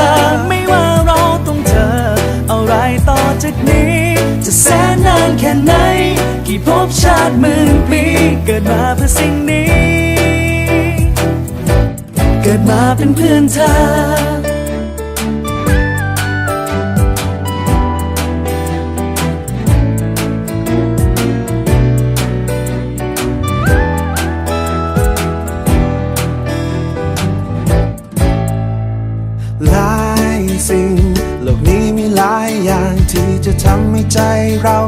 ธอ ไม่ว่าเราต้องเจอ อะไรต่อจากนี้ จะแสนนานแค่ไหน กี่ภพชาติหมื่นปี เกิดมาเพื่อสิ่งนี้ เกิดมาเป็นเพื่อนเธอ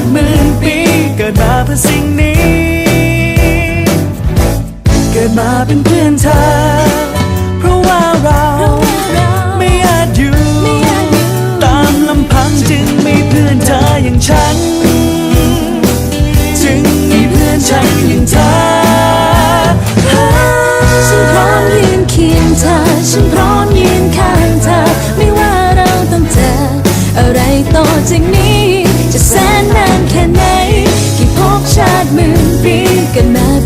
าติหมื่นปีเกิดมาเพื่อสิ่งนี้ เกิดมาเป็นเพื่อนเธอ เพราะว่าเราไม่อาจอยู่ ตามลำพังจึงมีเพื่อนเธออย่างฉัน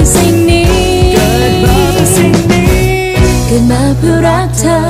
เพื่อสิ่งนี้ เกิดมาเพื่อสิ่งนี้ เกิดมาเพื่อรักเธอ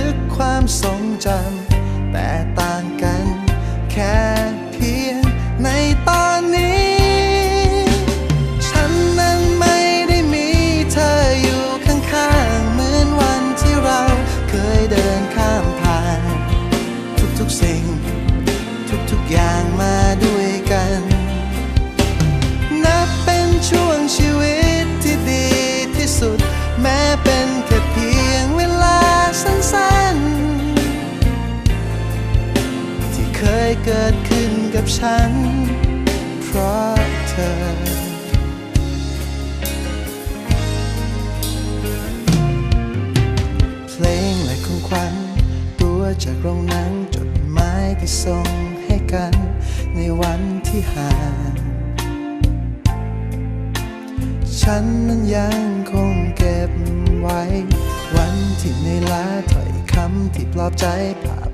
ก ทรงจำแต่ต่าง เคยเกิดขึ้นกับฉัน เพราะเธอ เพลงและของขวัญตัวจากโรงนังจดหมายที่ส่งให้กัน ในวันที่ห่างฉันนั้นยังคงเก็บไว้ วันที่เหนื่อยล้าถ้อยคำที่ปลอบใจภาพ